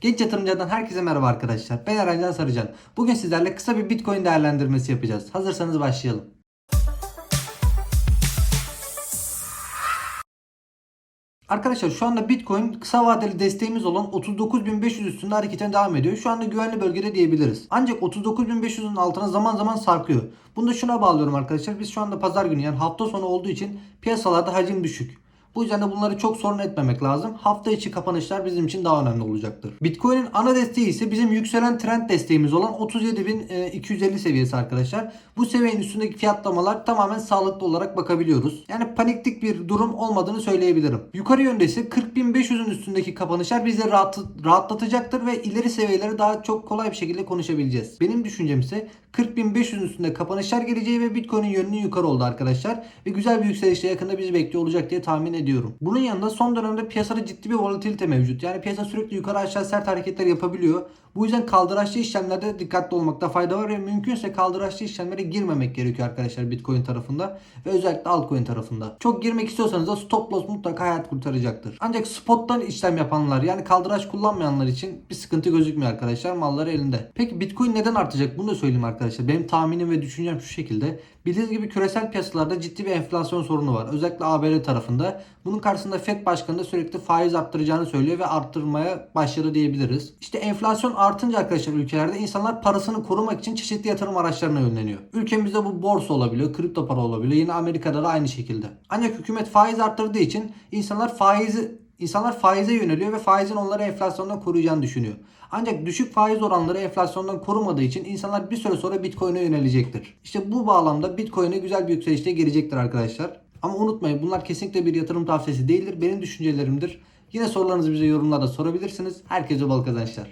Genç yatırımcılardan herkese merhaba arkadaşlar. Ben Erencan Sarıcan. Bugün sizlerle kısa bir Bitcoin değerlendirmesi yapacağız. Hazırsanız başlayalım. Arkadaşlar şu anda Bitcoin kısa vadeli desteğimiz olan 39.500 üstünde hareketine devam ediyor. Şu anda güvenli bölgede diyebiliriz. Ancak 39.500'ün altına zaman zaman sarkıyor. Bunu da şuna bağlıyorum arkadaşlar. Biz şu anda pazar günü yani hafta sonu olduğu için piyasalarda hacim düşük. Bu yüzden de bunları çok sorun etmemek lazım. Hafta içi kapanışlar bizim için daha önemli olacaktır. Bitcoin'in ana desteği ise bizim yükselen trend desteğimiz olan 37.250 seviyesi arkadaşlar. Bu seviyenin üstündeki fiyatlamalar tamamen sağlıklı olarak bakabiliyoruz. Yani paniklik bir durum olmadığını söyleyebilirim. Yukarı yönde ise 40.500'ün üstündeki kapanışlar bizi rahat, rahatlatacaktır ve ileri seviyeleri daha çok kolay bir şekilde konuşabileceğiz. Benim düşüncem ise 40.500'ün üstünde kapanışlar geleceği ve Bitcoin'in yönünün yukarı oldu arkadaşlar. Ve güzel bir yükselişle yakında bizi bekliyor olacak diye tahmin ediyorum. Bunun yanında son dönemde piyasada ciddi bir volatilite mevcut. Yani piyasa sürekli yukarı aşağı sert hareketler yapabiliyor. Bu yüzden kaldıraçlı işlemlerde dikkatli olmakta fayda var ve mümkünse kaldıraçlı işlemlere girmemek gerekiyor arkadaşlar Bitcoin tarafında ve özellikle altcoin tarafında. Çok girmek istiyorsanız da stop loss mutlaka hayat kurtaracaktır. Ancak spottan işlem yapanlar yani kaldıraç kullanmayanlar için bir sıkıntı gözükmüyor arkadaşlar. Malları elinde. Peki Bitcoin neden artacak? Bunu da söyleyeyim arkadaşlar. Benim tahminim ve düşüncem şu şekilde. Bildiğiniz gibi küresel piyasalarda ciddi bir enflasyon sorunu var. Özellikle ABD tarafında. Bunun karşısında Fed Başkanı da sürekli faiz arttıracağını söylüyor ve arttırmaya başladı diyebiliriz. İşte enflasyon artınca arkadaşlar ülkelerde insanlar parasını korumak için çeşitli yatırım araçlarına yönleniyor. Ülkemizde bu borsa olabiliyor, kripto para olabiliyor. Yine Amerika'da da aynı şekilde. Ancak hükümet faiz arttırdığı için insanlar faizi İnsanlar faize yöneliyor ve faizin onları enflasyondan koruyacağını düşünüyor. Ancak düşük faiz oranları enflasyondan korumadığı için insanlar bir süre sonra Bitcoin'e yönelecektir. İşte bu bağlamda Bitcoin'e güzel bir yükselişte gelecektir arkadaşlar. Ama unutmayın bunlar kesinlikle bir yatırım tavsiyesi değildir. Benim düşüncelerimdir. Yine sorularınızı bize yorumlarda sorabilirsiniz. Herkese bol kazançlar.